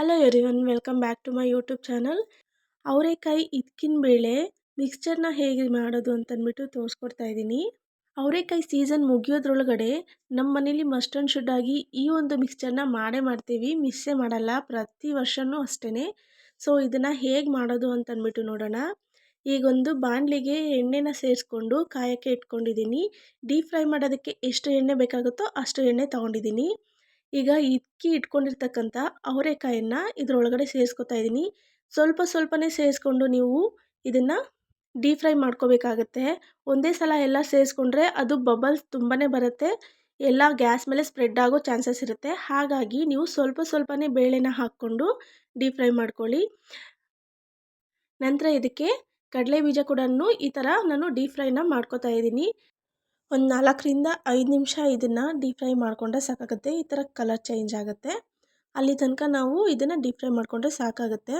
Hello everyone welcome back to my YouTube channel ಅವರೆಕಾಯಿ ಇದ್ಕಿನ ಬೇಳೆ ಮಿಕ್ಸ್ಚರ್ನ ಹೇಗೆ ಮಾಡೋದು ಅಂತಂದ್ಬಿಟ್ಟು ತೋರಿಸ್ಕೊಡ್ತಾ ಇದ್ದೀನಿ. ಅವರೆಕಾಯಿ ಸೀಸನ್ ಮುಗಿಯೋದ್ರೊಳಗಡೆ ನಮ್ಮ ಮನೇಲಿ ಮಸ್ಟ್ ಆ್ಯಂಡ್ ಶುಡ್ ಆಗಿ ಈ ಒಂದು ಮಿಕ್ಸ್ಚರ್ನ ಮಾಡೇ ಮಾಡ್ತೀವಿ ಮಿಸ್ಸೇ ಮಾಡಲ್ಲ, ಪ್ರತಿ ವರ್ಷವೂ ಅಷ್ಟೇ ಸೊ ಇದನ್ನು ಹೇಗೆ ಮಾಡೋದು ಅಂತಂದ್ಬಿಟ್ಟು ನೋಡೋಣ. ಈಗೊಂದು ಬಾಣಲಿಗೆ ಎಣ್ಣೆನ ಸೇರಿಸ್ಕೊಂಡು ಕಾಯೋಕ್ಕೆ ಇಟ್ಕೊಂಡಿದ್ದೀನಿ. ಡೀಪ್ ಫ್ರೈ ಮಾಡೋದಕ್ಕೆ ಎಷ್ಟು ಎಣ್ಣೆ ಬೇಕಾಗುತ್ತೋ ಅಷ್ಟು ಎಣ್ಣೆ ತೊಗೊಂಡಿದ್ದೀನಿ. ಈಗ ಇಕ್ಕಿ ಇಟ್ಕೊಂಡಿರ್ತಕ್ಕಂಥ ಅವರೆಕಾಯನ್ನು ಇದರೊಳಗಡೆ ಸೇರಿಸ್ಕೊತಾ ಇದ್ದೀನಿ. ಸ್ವಲ್ಪ ಸ್ವಲ್ಪನೇ ಸೇರಿಸ್ಕೊಂಡು ನೀವು ಇದನ್ನು ಡೀಪ್ ಫ್ರೈ ಮಾಡ್ಕೋಬೇಕಾಗತ್ತೆ. ಒಂದೇ ಸಲ ಎಲ್ಲ ಸೇರಿಸ್ಕೊಂಡ್ರೆ ಅದು ಬಬಲ್ಸ್ ತುಂಬಾ ಬರುತ್ತೆ. ಎಲ್ಲ ಗ್ಯಾಸ್ ಮೇಲೆ ಸ್ಪ್ರೆಡ್ ಆಗೋ ಚಾನ್ಸಸ್ ಇರುತ್ತೆ. ಹಾಗಾಗಿ ನೀವು ಸ್ವಲ್ಪ ಸ್ವಲ್ಪನೇ ಬೇಳೆನ ಹಾಕ್ಕೊಂಡು ಡೀಪ್ ಫ್ರೈ ಮಾಡ್ಕೊಳ್ಳಿ. ನಂತರ ಇದಕ್ಕೆ ಕಡಲೆ ಬೀಜ ಕೂಡ ಈ ಥರ ನಾನು ಡೀಪ್ ಫ್ರೈನ ಮಾಡ್ಕೋತಾ ಇದ್ದೀನಿ. ಒಂದು ನಾಲ್ಕರಿಂದ ಐದು ನಿಮಿಷ ಇದನ್ನು ಡೀಪ್ ಫ್ರೈ ಮಾಡಿಕೊಂಡ್ರೆ ಸಾಕಾಗುತ್ತೆ. ಈ ಥರ ಕಲರ್ ಚೇಂಜ್ ಆಗುತ್ತೆ. ಅಲ್ಲಿ ತನಕ ನಾವು ಇದನ್ನು ಡೀಪ್ ಫ್ರೈ ಮಾಡಿಕೊಂಡ್ರೆ ಸಾಕಾಗುತ್ತೆ.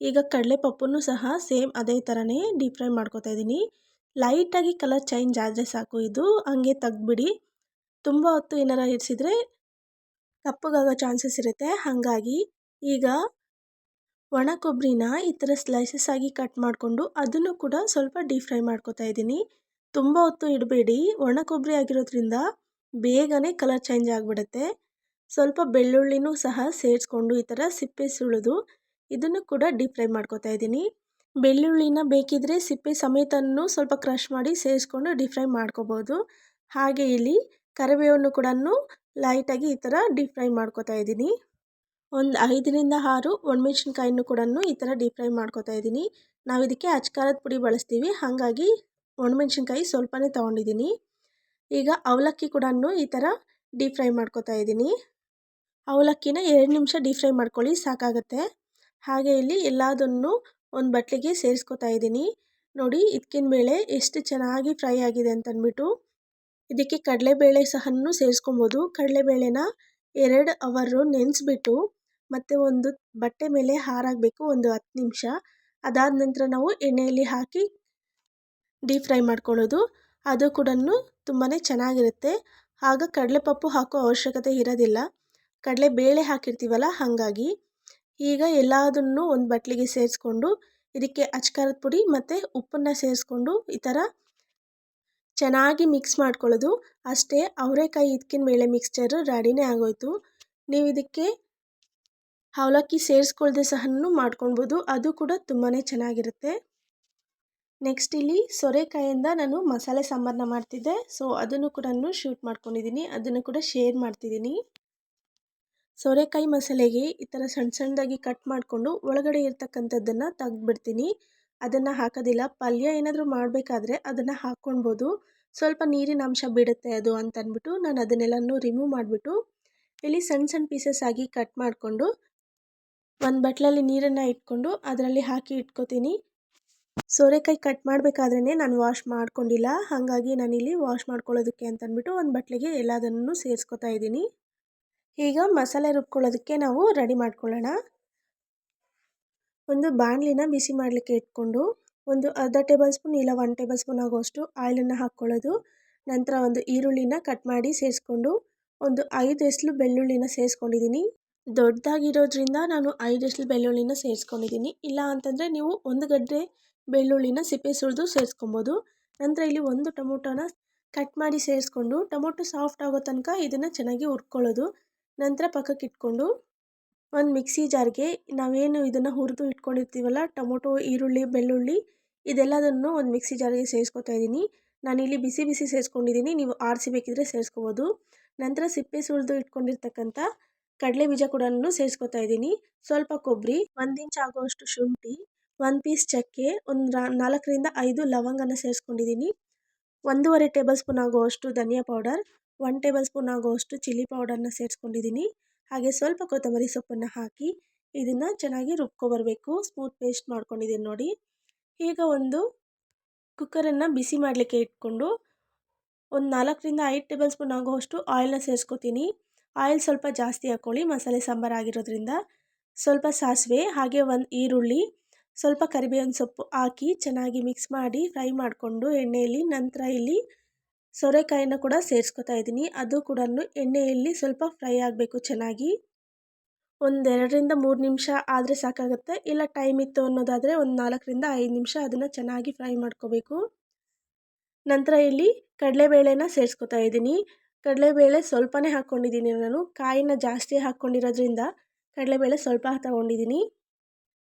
ಈಗ ಕಡಲೆ ಪಪ್ಪನ್ನು ಸಹ ಸೇಮ್ ಅದೇ ಥರನೇ ಡೀಪ್ ಫ್ರೈ ಮಾಡ್ಕೋತಾ ಇದ್ದೀನಿ ಲೈಟಾಗಿ ಕಲರ್ ಚೇಂಜ್ ಆದರೆ ಸಾಕು ಇದು. ಹಂಗೆ ತೆಗ್ದುಬಿಡಿ. ತುಂಬ ಹೊತ್ತು ಏನಾರ ಇರಿಸಿದ್ರೆ ಕಪ್ಪಗಾಗೋ ಚಾನ್ಸಸ್ ಇರುತ್ತೆ. ಹಾಗಾಗಿ ಈಗ ಒಣ ಕೊಬ್ಬರಿನ ಈ ಥರ ಸ್ಲೈಸಸ್ ಆಗಿ ಕಟ್ ಮಾಡಿಕೊಂಡು ಅದನ್ನು ಕೂಡ ಸ್ವಲ್ಪ ಡೀಪ್ ಫ್ರೈ ಮಾಡ್ಕೋತಾ ಇದ್ದೀನಿ ತುಂಬ ಹೊತ್ತು ಇಡಬೇಡಿ. ಒಣ ಕೊಬ್ಬರಿ ಆಗಿರೋದ್ರಿಂದ ಬೇಗನೆ ಕಲರ್ ಚೇಂಜ್ ಆಗಿಬಿಡುತ್ತೆ. ಸ್ವಲ್ಪ ಬೆಳ್ಳುಳ್ಳಿನೂ ಸಹ ಸೇರಿಸ್ಕೊಂಡು ಈ ಥರ ಸಿಪ್ಪೆ ಸುಳಿದು ಇದನ್ನು ಕೂಡ ಡೀಪ್ ಫ್ರೈ ಮಾಡ್ಕೋತಾ ಇದ್ದೀನಿ. ಬೆಳ್ಳುಳ್ಳಿನ ಬೇಕಿದ್ರೆ ಸಿಪ್ಪೆ ಸಮೇತನೂ ಸ್ವಲ್ಪ ಕ್ರಷ್ ಮಾಡಿ ಸೇರಿಸ್ಕೊಂಡು ಡೀಪ್ ಫ್ರೈ ಮಾಡ್ಕೋಬೋದು. ಹಾಗೆ ಇಲ್ಲಿ ಕರಿಬೇವನ್ನು ಕೂಡ ಲೈಟಾಗಿ ಈ ಥರ ಡೀಪ್ ಫ್ರೈ ಮಾಡ್ಕೋತಾ ಇದ್ದೀನಿ. ಒಂದು ಐದರಿಂದ ಆರು ಒಣಮೆಣ್ಸಿನ್ಕಾಯಿನೂ ಕೂಡ ಈ ಥರ ಡೀಪ್ ಫ್ರೈ ಮಾಡ್ಕೋತಾ ಇದ್ದೀನಿ. ನಾವು ಇದಕ್ಕೆ ಅಚ್ಕಾರದ ಪುಡಿ ಬಳಸ್ತೀವಿ. ಹಾಗಾಗಿ ಒಣಮೆಣ್ಸಿನ್ಕಾಯಿ ಸ್ವಲ್ಪನೇ ತೊಗೊಂಡಿದ್ದೀನಿ. ಈಗ ಅವಲಕ್ಕಿ ಕೂಡ ಈ ಥರ ಡೀಪ್ ಫ್ರೈ ಮಾಡ್ಕೋತಾ ಇದ್ದೀನಿ. ಅವಲಕ್ಕಿನ ಎರಡು ನಿಮಿಷ ಡೀಪ್ ಫ್ರೈ ಮಾಡ್ಕೊಳ್ಳಿ, ಸಾಕಾಗುತ್ತೆ. ಹಾಗೆ ಇಲ್ಲಿ ಎಲ್ಲದನ್ನು ಒಂದು ಬಟ್ಲಿಗೆ ಸೇರಿಸ್ಕೊತಾ ಇದ್ದೀನಿ. ನೋಡಿ ಇದಕ್ಕಿನ ಬೇಳೆ ಎಷ್ಟು ಚೆನ್ನಾಗಿ ಫ್ರೈ ಆಗಿದೆ ಅಂತಂದ್ಬಿಟ್ಟು ಇದಕ್ಕೆ ಕಡಲೆಬೇಳೆ ಸಹ ಸೇರಿಸ್ಕೊಬೋದು. ಕಡಲೆಬೇಳೆನ ಎರಡು ಅವರು ನೆನೆಸ್ಬಿಟ್ಟು ಮತ್ತು ಒಂದು ಬಟ್ಟೆ ಮೇಲೆ ಹಾರಾಗಬೇಕು, ಒಂದು ಹತ್ತು ನಿಮಿಷ. ಅದಾದ ನಂತರ ನಾವು ಎಣ್ಣೆಯಲ್ಲಿ ಹಾಕಿ ಡೀಪ್ ಫ್ರೈ ಮಾಡ್ಕೊಳ್ಳೋದು. ಅದು ಕೂಡ ತುಂಬಾ ಚೆನ್ನಾಗಿರುತ್ತೆ. ಆಗ ಕಡಲೆಪಪ್ಪು ಹಾಕೋ ಅವಶ್ಯಕತೆ ಇರೋದಿಲ್ಲ. ಕಡಲೆ ಬೇಳೆ ಹಾಕಿರ್ತೀವಲ್ಲ, ಹಾಗಾಗಿ. ಈಗ ಎಲ್ಲದನ್ನು ಒಂದು ಬಟ್ಲಿಗೆ ಸೇರಿಸ್ಕೊಂಡು, ಇದಕ್ಕೆ ಅಚ್ಕಾರದ ಪುಡಿ ಮತ್ತು ಉಪ್ಪನ್ನು ಸೇರಿಸ್ಕೊಂಡು ಈ ಥರ ಚೆನ್ನಾಗಿ ಮಿಕ್ಸ್ ಮಾಡ್ಕೊಳ್ಳೋದು. ಅಷ್ಟೇ, ಅವರೆಕಾಯಿ ಇದಕ್ಕಿನ ಮೇಲೆ ಮಿಕ್ಸ್ಚರು ರೆಡಿನೇ ಆಗೋಯಿತು. ನೀವು ಇದಕ್ಕೆ ಅವಲಕ್ಕಿ ಸೇರಿಸ್ಕೊಳ್ದೆ ಸಹ ಮಾಡ್ಕೊಳ್ಬೋದು. ಅದು ಕೂಡ ತುಂಬಾ ಚೆನ್ನಾಗಿರುತ್ತೆ. ನೆಕ್ಸ್ಟ್ ಇಲ್ಲಿ ಸೊರೆಕಾಯಿಂದ ನಾನು ಮಸಾಲೆ ಸಾಂಬಾರನ್ನ ಮಾಡ್ತಿದ್ದೆ. ಸೊ ಅದನ್ನು ಕೂಡ ನಾನು ಶೂಟ್ ಮಾಡ್ಕೊಂಡಿದ್ದೀನಿ. ಅದನ್ನು ಕೂಡ ಶೇರ್ ಮಾಡ್ತಿದ್ದೀನಿ. ಸೋರೆಕಾಯಿ ಮಸಾಲೆಗೆ ಈ ಥರ ಸಣ್ಣ ಸಣ್ಣದಾಗಿ ಕಟ್ ಮಾಡಿಕೊಂಡು ಒಳಗಡೆ ಇರ್ತಕ್ಕಂಥದ್ದನ್ನು ತೆಗ್ದುಬಿಡ್ತೀನಿ. ಅದನ್ನು ಹಾಕೋದಿಲ್ಲ. ಪಲ್ಯ ಏನಾದರೂ ಮಾಡಬೇಕಾದ್ರೆ ಅದನ್ನು ಹಾಕ್ಕೊಳ್ಬೋದು. ಸ್ವಲ್ಪ ನೀರಿನ ಅಂಶ ಬಿಡುತ್ತೆ ಅದು ಅಂತ ಅಂದ್ಬಿಟ್ಟು ನಾನು ಅದನ್ನೆಲ್ಲನೂ ರಿಮೂವ್ ಮಾಡಿಬಿಟ್ಟು ಇಲ್ಲಿ ಸಣ್ಣ ಸಣ್ಣ ಪೀಸಸ್ ಆಗಿ ಕಟ್ ಮಾಡಿಕೊಂಡು ಒಂದು ಬಟ್ಲಲ್ಲಿ ನೀರನ್ನು ಇಟ್ಕೊಂಡು ಅದರಲ್ಲಿ ಹಾಕಿ ಇಟ್ಕೋತೀನಿ. ಸೋರೆಕಾಯಿ ಕಟ್ ಮಾಡಬೇಕಾದ್ರೇ ನಾನು ವಾಶ್ ಮಾಡ್ಕೊಂಡಿಲ್ಲ. ಹಾಗಾಗಿ ನಾನಿಲ್ಲಿ ವಾಶ್ ಮಾಡ್ಕೊಳ್ಳೋದಕ್ಕೆ ಅಂತಂದ್ಬಿಟ್ಟು ಒಂದು ಬಟ್ಲಿಗೆ ಎಲ್ಲದನ್ನು ಸೇರಿಸ್ಕೊತಾ ಇದ್ದೀನಿ. ಈಗ ಮಸಾಲೆ ರುಬ್ಕೊಳ್ಳೋದಕ್ಕೆ ನಾವು ರೆಡಿ ಮಾಡ್ಕೊಳ್ಳೋಣ. ಒಂದು ಬಾಣಲಿನ ಬಿಸಿ ಮಾಡಲಿಕ್ಕೆ ಇಟ್ಕೊಂಡು ಒಂದು ಅರ್ಧ ಟೇಬಲ್ ಸ್ಪೂನ್ ಇಲ್ಲ ಒನ್ ಟೇಬಲ್ ಸ್ಪೂನ್ ಆಗೋಷ್ಟು ಆಯಿಲನ್ನು ಹಾಕ್ಕೊಳ್ಳೋದು. ನಂತರ ಒಂದು ಈರುಳ್ಳಿನ ಕಟ್ ಮಾಡಿ ಸೇರಿಸ್ಕೊಂಡು ಒಂದು ಐದು ಎಸ್ಲು ಬೆಳ್ಳುಳ್ಳಿನ ಸೇರಿಸ್ಕೊಂಡಿದ್ದೀನಿ. ದೊಡ್ಡದಾಗಿರೋದ್ರಿಂದ ನಾನು ಐದು ಎಸ್ಲು ಬೆಳ್ಳುಳ್ಳಿನ ಸೇರಿಸ್ಕೊಂಡಿದ್ದೀನಿ. ಇಲ್ಲ ಅಂತಂದರೆ ನೀವು ಒಂದು ಗಡ್ಡೆ ಬೆಳ್ಳುಳ್ಳಿನ ಸಿಪ್ಪೆ ಸುಳಿದು ಸೇರಿಸ್ಕೊಬೋದು. ನಂತರ ಇಲ್ಲಿ ಒಂದು ಟೊಮೊಟೊನ ಕಟ್ ಮಾಡಿ ಸೇರಿಸ್ಕೊಂಡು, ಟೊಮೊಟೊ ಸಾಫ್ಟ್ ಆಗೋ ತನಕ ಇದನ್ನು ಚೆನ್ನಾಗಿ ಹುರ್ಕೊಳ್ಳೋದು. ನಂತರ ಪಕ್ಕಕ್ಕೆ ಇಟ್ಕೊಂಡು ಒಂದು ಮಿಕ್ಸಿ ಜಾರ್ಗೆ ನಾವೇನು ಇದನ್ನು ಹುರಿದು ಇಟ್ಕೊಂಡಿರ್ತೀವಲ್ಲ, ಟೊಮೊಟೊ, ಈರುಳ್ಳಿ, ಬೆಳ್ಳುಳ್ಳಿ, ಇದೆಲ್ಲದನ್ನು ಒಂದು ಮಿಕ್ಸಿ ಜಾರಿಗೆ ಸೇರಿಸ್ಕೊತಾ ಇದ್ದೀನಿ ನಾನಿಲ್ಲಿ ಬಿಸಿ ಬಿಸಿ ಸೇರಿಸ್ಕೊಂಡಿದ್ದೀನಿ ನೀವು ಆರಿಸಿ ಬೇಕಿದ್ರೆ ಸೇರಿಸ್ಕೋಬೋದು. ನಂತರ ಸಿಪ್ಪೆ ಸುಳಿದು ಇಟ್ಕೊಂಡಿರ್ತಕ್ಕಂಥ ಕಡಲೆ ಬೀಜ ಕೂಡ ಸೇರಿಸ್ಕೊತಾ ಇದ್ದೀನಿ ಸ್ವಲ್ಪ ಕೊಬ್ಬರಿ ಒಂದು ಇಂಚ್ ಆಗುವಷ್ಟು ಶುಂಠಿ ಒಂದು ಪೀಸ್ ಚಕ್ಕೆ ಒಂದು ನಾಲ್ಕರಿಂದ ಐದು ಲವಂಗನ ಸೇರಿಸ್ಕೊಂಡಿದ್ದೀನಿ ಒಂದೂವರೆ ಟೇಬಲ್ ಸ್ಪೂನ್ ಆಗುವಷ್ಟು ಧನಿಯಾ ಪೌಡರ್ ಒನ್ ಟೇಬಲ್ ಸ್ಪೂನ್ ಆಗುವಷ್ಟು ಚಿಲ್ಲಿ ಪೌಡರ್ನ ಸೇರಿಸ್ಕೊಂಡಿದ್ದೀನಿ ಹಾಗೆ ಸ್ವಲ್ಪ ಕೊತ್ತಂಬರಿ ಸೊಪ್ಪನ್ನು ಹಾಕಿ ಇದನ್ನು ಚೆನ್ನಾಗಿ ರುಬ್ಕೊಬರಬೇಕು ಸ್ಮೂತ್ ಪೇಸ್ಟ್ ಮಾಡ್ಕೊಂಡಿದ್ದೀನಿ ನೋಡಿ. ಈಗ ಒಂದು ಕುಕ್ಕರನ್ನು ಬಿಸಿ ಮಾಡಲಿಕ್ಕೆ ಇಟ್ಕೊಂಡು ಒಂದು ನಾಲ್ಕರಿಂದ ಐದು ಟೇಬಲ್ ಸ್ಪೂನ್ ಆಗುವಷ್ಟು ಆಯಿಲ್ನ ಸೇರಿಸ್ಕೊತೀನಿ. ಆಯಿಲ್ ಸ್ವಲ್ಪ ಜಾಸ್ತಿ ಹಾಕ್ಕೊಳ್ಳಿ ಮಸಾಲೆ ಸಾಂಬಾರು ಆಗಿರೋದ್ರಿಂದ. ಸ್ವಲ್ಪ ಸಾಸಿವೆ, ಹಾಗೆ ಒಂದು ಈರುಳ್ಳಿ ಸ್ವಲ್ಪ ಕರಿಬೇವಿನ ಸೊಪ್ಪು ಹಾಕಿ ಚೆನ್ನಾಗಿ ಮಿಕ್ಸ್ ಮಾಡಿ ಫ್ರೈ ಮಾಡಿಕೊಂಡು ಎಣ್ಣೆಯಲ್ಲಿ ನಂತರ ಇಲ್ಲಿ ಸೋರೆಕಾಯಿನ ಕೂಡ ಸೇರಿಸ್ಕೊತಾ ಇದ್ದೀನಿ. ಅದು ಕೂಡ ಎಣ್ಣೆಯಲ್ಲಿ ಸ್ವಲ್ಪ ಫ್ರೈ ಆಗಬೇಕು ಚೆನ್ನಾಗಿ. ಒಂದೆರಡರಿಂದ ಮೂರು ನಿಮಿಷ ಆದರೆ ಸಾಕಾಗುತ್ತೆ. ಇಲ್ಲ ಟೈಮ್ ಇತ್ತು ಅನ್ನೋದಾದರೆ ಒಂದು ನಾಲ್ಕರಿಂದ ಐದು ನಿಮಿಷ ಅದನ್ನು ಚೆನ್ನಾಗಿ ಫ್ರೈ ಮಾಡ್ಕೋಬೇಕು. ನಂತರ ಇಲ್ಲಿ ಕಡಲೆಬೇಳೆನ ಸೇರಿಸ್ಕೊತಾ ಇದ್ದೀನಿ. ಕಡಲೆಬೇಳೆ ಸ್ವಲ್ಪನೇ ಹಾಕ್ಕೊಂಡಿದ್ದೀನಿ ನಾನು. ಕಾಯಿನ ಜಾಸ್ತಿ ಹಾಕ್ಕೊಂಡಿರೋದ್ರಿಂದ ಕಡಲೆಬೇಳೆ ಸ್ವಲ್ಪ ತಗೊಂಡಿದ್ದೀನಿ.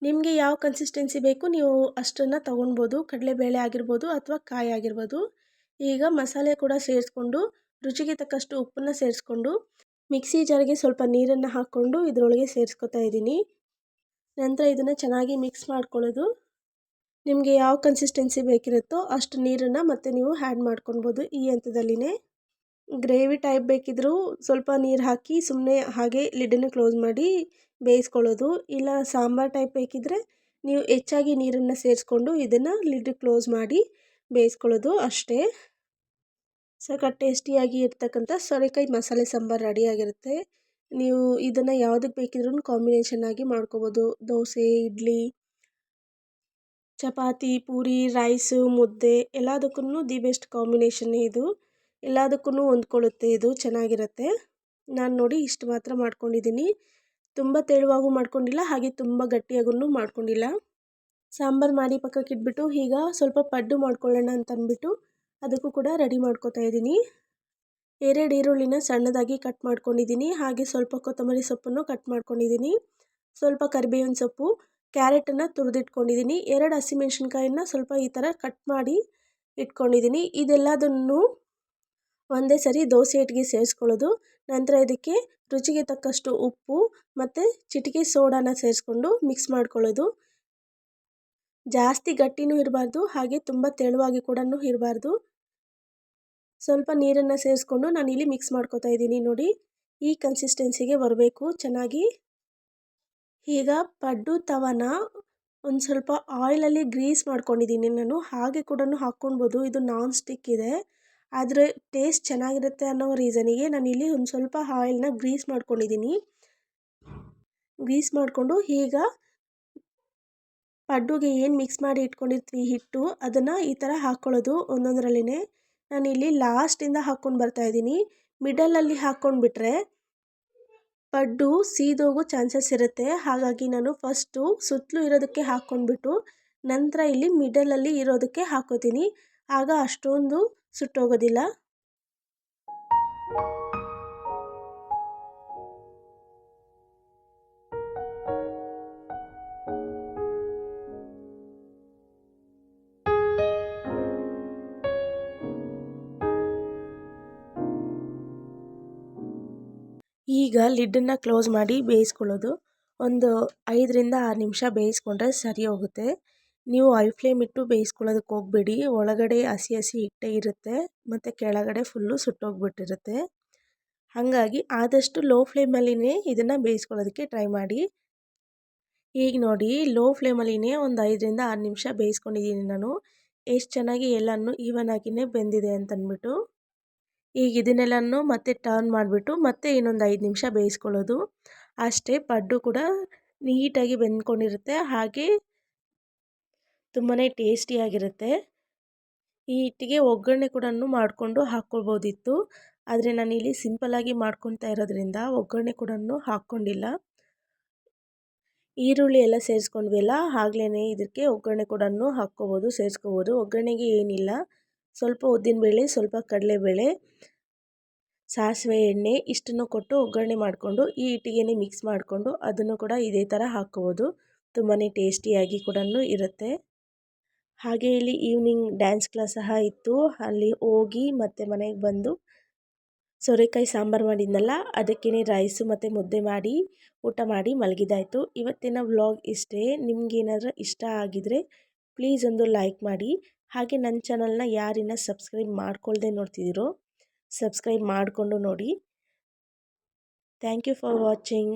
ನಿಮಗೆ ಯಾವ ಕನ್ಸಿಸ್ಟೆನ್ಸಿ ಬೇಕು ನೀವು ಅಷ್ಟನ್ನು ತೊಗೊಳ್ಬೋದು ಕಡಲೆಬೇಳೆ ಆಗಿರ್ಬೋದು ಅಥವಾ ಕಾಯಿ ಆಗಿರ್ಬೋದು. ಈಗ ಮಸಾಲೆ ಕೂಡ ಸೇರಿಸ್ಕೊಂಡು, ರುಚಿಗೆ ತಕ್ಕಷ್ಟು ಉಪ್ಪನ್ನು ಸೇರಿಸ್ಕೊಂಡು, ಮಿಕ್ಸಿ ಜಾರಿಗೆ ಸ್ವಲ್ಪ ನೀರನ್ನು ಹಾಕ್ಕೊಂಡು ಇದರೊಳಗೆ ಸೇರಿಸ್ಕೊತಾ ಇದ್ದೀನಿ. ನಂತರ ಇದನ್ನು ಚೆನ್ನಾಗಿ ಮಿಕ್ಸ್ ಮಾಡ್ಕೊಳ್ಳೋದು. ನಿಮಗೆ ಯಾವ ಕನ್ಸಿಸ್ಟೆನ್ಸಿ ಬೇಕಿರುತ್ತೋ ಅಷ್ಟು ನೀರನ್ನು ಮತ್ತೆ ನೀವು ಆ್ಯಡ್ ಮಾಡ್ಕೊಳ್ಬೋದು ಈ ಹಂತದಲ್ಲಿನೇ. ಗ್ರೇವಿ ಟೈಪ್ ಬೇಕಿದ್ದರೂ ಸ್ವಲ್ಪ ನೀರು ಹಾಕಿ ಸುಮ್ಮನೆ ಹಾಗೆ ಲಿಡ್ಡನ್ನು ಕ್ಲೋಸ್ ಮಾಡಿ ಬೇಯಿಸ್ಕೊಳ್ಳೋದು. ಇಲ್ಲ ಸಾಂಬಾರು ಟೈಪ್ ಬೇಕಿದ್ದರೆ ನೀವು ಹೆಚ್ಚಾಗಿ ನೀರನ್ನು ಸೇರಿಸ್ಕೊಂಡು ಇದನ್ನು ಲಿಡ್ ಕ್ಲೋಸ್ ಮಾಡಿ ಬೇಯಿಸ್ಕೊಳ್ಳೋದು ಅಷ್ಟೇ. ಸಾಕ ಟೇಸ್ಟಿಯಾಗಿ ಇರ್ತಕ್ಕಂಥ ಸೋರೆಕಾಯಿ ಮಸಾಲೆ ಸಾಂಬಾರು ರೆಡಿಯಾಗಿರುತ್ತೆ ನೀವು ಇದನ್ನು ಯಾವುದಕ್ಕೆ ಬೇಕಿದ್ರೂ ಕಾಂಬಿನೇಷನ್ ಆಗಿ ಮಾಡ್ಕೋಬೋದು. ದೋಸೆ, ಇಡ್ಲಿ, ಚಪಾತಿ, ಪೂರಿ ರೈಸು ಮುದ್ದೆ ಎಲ್ಲದಕ್ಕೂ ದಿ ಬೆಸ್ಟ್ ಕಾಂಬಿನೇಷನ್ನೇ ಇದು. ಎಲ್ಲದಕ್ಕೂ ಹೊಂದ್ಕೊಳ್ಳುತ್ತೆ, ಇದು ಚೆನ್ನಾಗಿರುತ್ತೆ. ನಾನು ನೋಡಿ ಇಷ್ಟು ಮಾತ್ರ ಮಾಡ್ಕೊಂಡಿದ್ದೀನಿ. ತುಂಬ ತೆಳುವಾಗೂ ಮಾಡ್ಕೊಂಡಿಲ್ಲ, ಹಾಗೆ ತುಂಬ ಗಟ್ಟಿಯಾಗೂ ಮಾಡ್ಕೊಂಡಿಲ್ಲ. ಸಾಂಬಾರು ಮಾಡಿ ಪಕ್ಕಕ್ಕೆ ಇಟ್ಬಿಟ್ಟು, ಈಗ ಸ್ವಲ್ಪ ಪಡ್ಡು ಮಾಡ್ಕೊಳ್ಳೋಣ ಅಂತ ಅಂದ್ಬಿಟ್ಟು ಅದಕ್ಕೂ ಕೂಡ ರೆಡಿ ಮಾಡ್ಕೋತಾ ಇದ್ದೀನಿ. ಎರಡು ಈರುಳ್ಳಿನ ಸಣ್ಣದಾಗಿ ಕಟ್ ಮಾಡ್ಕೊಂಡಿದ್ದೀನಿ, ಹಾಗೆ ಸ್ವಲ್ಪ ಕೊತ್ತಂಬರಿ ಸೊಪ್ಪನ್ನು ಕಟ್ ಮಾಡ್ಕೊಂಡಿದ್ದೀನಿ. ಸ್ವಲ್ಪ ಕರಿಬೇವಿನ ಸೊಪ್ಪು, ಕ್ಯಾರೆಟನ್ನು ತುರಿದಿಟ್ಕೊಂಡಿದ್ದೀನಿ. ಎರಡು ಹಸಿಮೆಣ್ಸಿನ್ಕಾಯನ್ನ ಸ್ವಲ್ಪ ಈ ಥರ ಕಟ್ ಮಾಡಿ ಇಟ್ಕೊಂಡಿದ್ದೀನಿ. ಇದೆಲ್ಲದನ್ನು ಒಂದೇ ಸರಿ ದೋಸೆ ಹಿಟ್ಟಿಗೆ ಸೇರಿಸ್ಕೊಳ್ಳೋದು. ನಂತರ ಇದಕ್ಕೆ ರುಚಿಗೆ ತಕ್ಕಷ್ಟು ಉಪ್ಪು ಮತ್ತು ಚಿಟಿಕೆ ಸೋಡಾನ ಸೇರಿಸ್ಕೊಂಡು ಮಿಕ್ಸ್ ಮಾಡ್ಕೊಳ್ಳೋದು. ಜಾಸ್ತಿ ಗಟ್ಟಿನೂ ಇರಬಾರ್ದು, ಹಾಗೆ ತುಂಬ ತೆಳುವಾಗಿ ಕೂಡ ಇರಬಾರ್ದು. ಸ್ವಲ್ಪ ನೀರನ್ನು ಸೇರಿಸ್ಕೊಂಡು ನಾನು ಇಲ್ಲಿ ಮಿಕ್ಸ್ ಮಾಡ್ಕೊತಾ ಇದ್ದೀನಿ ನೋಡಿ. ಈ ಕನ್ಸಿಸ್ಟೆನ್ಸಿಗೆ ಬರಬೇಕು, ಚೆನ್ನಾಗಿ. ಈಗ ಪಡ್ಡು ತವನ ಒಂದು ಸ್ವಲ್ಪ ಆಯಿಲಲ್ಲಿ ಗ್ರೀಸ್ ಮಾಡ್ಕೊಂಡಿದ್ದೀನಿ ನಾನು, ಹಾಗೆ ಕೂಡ ಹಾಕ್ಕೊಳ್ಬೋದು. ಇದು ನಾನ್ ಸ್ಟಿಕ್ ಇದೆ. ಆದರೆ ಟೇಸ್ಟ್ ಚೆನ್ನಾಗಿರುತ್ತೆ ಅನ್ನೋ ರೀಸನಿಗೆ ನಾನಿಲ್ಲಿ ಒಂದು ಸ್ವಲ್ಪ ಆಯಿಲ್ನ ಗ್ರೀಸ್ ಮಾಡ್ಕೊಂಡಿದ್ದೀನಿ ಗ್ರೀಸ್ ಮಾಡಿಕೊಂಡು ಈಗ ಪಡ್ಡುಗೆ ಏನು ಮಿಕ್ಸ್ ಮಾಡಿ ಇಟ್ಕೊಂಡಿರ್ತೀವಿ ಹಿಟ್ಟು, ಅದನ್ನು ಈ ಥರ ಹಾಕ್ಕೊಳ್ಳೋದು ಒಂದೊಂದರಲ್ಲಿನೇ. ನಾನಿಲ್ಲಿ ಲಾಸ್ಟಿಂದ ಹಾಕ್ಕೊಂಡು ಬರ್ತಾಯಿದ್ದೀನಿ ಮಿಡಲಲ್ಲಿ ಹಾಕ್ಕೊಂಡ್ಬಿಟ್ರೆ ಪಡ್ಡು ಸೀದೋಗೋ ಚಾನ್ಸಸ್ ಇರುತ್ತೆ. ಹಾಗಾಗಿ ನಾನು ಫಸ್ಟು ಸುತ್ತಲೂ ಇರೋದಕ್ಕೆ ಹಾಕ್ಕೊಂಡ್ಬಿಟ್ಟು ನಂತರ ಇಲ್ಲಿ ಮಿಡಲಲ್ಲಿ ಇರೋದಕ್ಕೆ ಹಾಕೋತೀನಿ. ಆಗ ಅಷ್ಟೊಂದು ಸುಟ್ಟೋಗೋದಿಲ್ಲ? ಈಗ ಲಿಡ್ಡನ್ನು ಕ್ಲೋಸ್ ಮಾಡಿ ಬೇಯಿಸ್ಕೊಳ್ಳೋದು. ಒಂದು ಐದರಿಂದ ಆರು ನಿಮಿಷ ಬೇಯಿಸ್ಕೊಂಡ್ರೆ ಸರಿ ಹೋಗುತ್ತೆ. ನೀವು ಐ ಫ್ಲೇಮ್ ಇಟ್ಟು ಬೇಯಿಸ್ಕೊಳ್ಳೋದಕ್ಕೆ ಹೋಗಬೇಡಿ. ಒಳಗಡೆ ಹಸಿ ಹಸಿ ಹಿಟ್ಟೇ ಇರುತ್ತೆ. ಮತ್ತು ಕೆಳಗಡೆ ಫುಲ್ಲು ಸುಟ್ಟೋಗ್ಬಿಟ್ಟಿರುತ್ತೆ. ಹಾಗಾಗಿ ಆದಷ್ಟು ಲೋ ಫ್ಲೇಮಲ್ಲಿನೇ ಇದನ್ನು ಬೇಯಿಸ್ಕೊಳ್ಳೋದಕ್ಕೆ ಟ್ರೈ ಮಾಡಿ. ಈಗ ನೋಡಿ ಲೋ ಫ್ಲೇಮಲ್ಲಿನೇ ಒಂದು ಐದರಿಂದ ಆರು ನಿಮಿಷ ಬೇಯಿಸ್ಕೊಂಡಿದ್ದೀನಿ ನಾನು. ಎಷ್ಟು ಚೆನ್ನಾಗಿ ಎಲ್ಲನೂ ಈವನ್ ಆಗಿನೇ ಬೆಂದಿದೆ ಅಂತಂದ್ಬಿಟ್ಟು ಈಗ ಇದನ್ನೆಲ್ಲನೂ ಮತ್ತೆ ಟರ್ನ್ ಮಾಡಿಬಿಟ್ಟು ಮತ್ತೆ ಇನ್ನೊಂದು ಐದು ನಿಮಿಷ ಬೇಯಿಸ್ಕೊಳ್ಳೋದು. ಅಷ್ಟೇ ಪಡ್ಡು ಕೂಡ ನೀಟಾಗಿ ಬೆಂದ್ಕೊಂಡಿರುತ್ತೆ. ಹಾಗೆ ತುಂಬಾ ಟೇಸ್ಟಿಯಾಗಿರುತ್ತೆ ಈ ಹಿಟ್ಟಿಗೆ ಒಗ್ಗರಣೆ ಕೂಡ ಮಾಡಿಕೊಂಡು ಹಾಕ್ಕೊಳ್ಬೋದಿತ್ತು. ಆದರೆ ನಾನಿಲ್ಲಿ ಸಿಂಪಲ್ಲಾಗಿ ಮಾಡ್ಕೊತಾ ಇರೋದ್ರಿಂದ ಒಗ್ಗರಣೆ ಕೂಡ ಹಾಕ್ಕೊಂಡಿಲ್ಲ. ಈರುಳ್ಳಿ ಎಲ್ಲ ಸೇರಿಸ್ಕೊಂಡ್ವಿ ಆಗ್ಲೇ ಇದಕ್ಕೆ ಒಗ್ಗರಣೆ ಕೂಡ ಹಾಕ್ಕೋಬೋದು, ಸೇರಿಸ್ಕೋಬೋದು. ಒಗ್ಗರಣೆಗೆ ಏನಿಲ್ಲ. ಸ್ವಲ್ಪ ಉದ್ದಿನಬೇಳೆ ಸ್ವಲ್ಪ ಕಡಲೆಬೇಳೆ ಸಾಸಿವೆ ಎಣ್ಣೆ ಇಷ್ಟನ್ನು ಕೊಟ್ಟು ಒಗ್ಗರಣೆ ಮಾಡಿಕೊಂಡು ಈ ಹಿಟ್ಟಿಗೆ ಮಿಕ್ಸ್ ಮಾಡಿಕೊಂಡು ಅದನ್ನು ಕೂಡ ಇದೇ ಥರ ಹಾಕ್ಕೋಬೋದು. ತುಂಬಾ ಟೇಸ್ಟಿಯಾಗಿ ಕೂಡ ಇರುತ್ತೆ. ಹಾಗೆ ಇಲ್ಲಿ ಈವ್ನಿಂಗ್ ಡ್ಯಾನ್ಸ್ ಕ್ಲಾಸ್ ಸಹ ಇತ್ತು. ಅಲ್ಲಿ ಹೋಗಿ ಮತ್ತೆ ಮನೆಗೆ ಬಂದು ಸೋರೆಕಾಯಿ ಸಾಂಬಾರು ಮಾಡಿದ್ನಲ್ಲ ಅದಕ್ಕೇ ರೈಸು ಮತ್ತು ಮುದ್ದೆ ಮಾಡಿ, ಊಟ ಮಾಡಿ ಮಲಗಿದಾಯಿತು. ಇವತ್ತಿನ ವ್ಲಾಗ್ ಇಷ್ಟೇ. ನಿಮ್ಗೇನಾದರೂ ಇಷ್ಟ ಆಗಿದರೆ ಪ್ಲೀಸ್ ಒಂದು ಲೈಕ್ ಮಾಡಿ. ಹಾಗೆ ನನ್ನ ಚಾನಲ್ನ ಯಾರಿನ ಸಬ್ಸ್ಕ್ರೈಬ್ ಮಾಡ್ಕೊಳ್ದೆ ನೋಡ್ತಿದ್ದೀರೋ ಸಬ್ಸ್ಕ್ರೈಬ್ ಮಾಡಿಕೊಂಡು ನೋಡಿ. Thank you for watching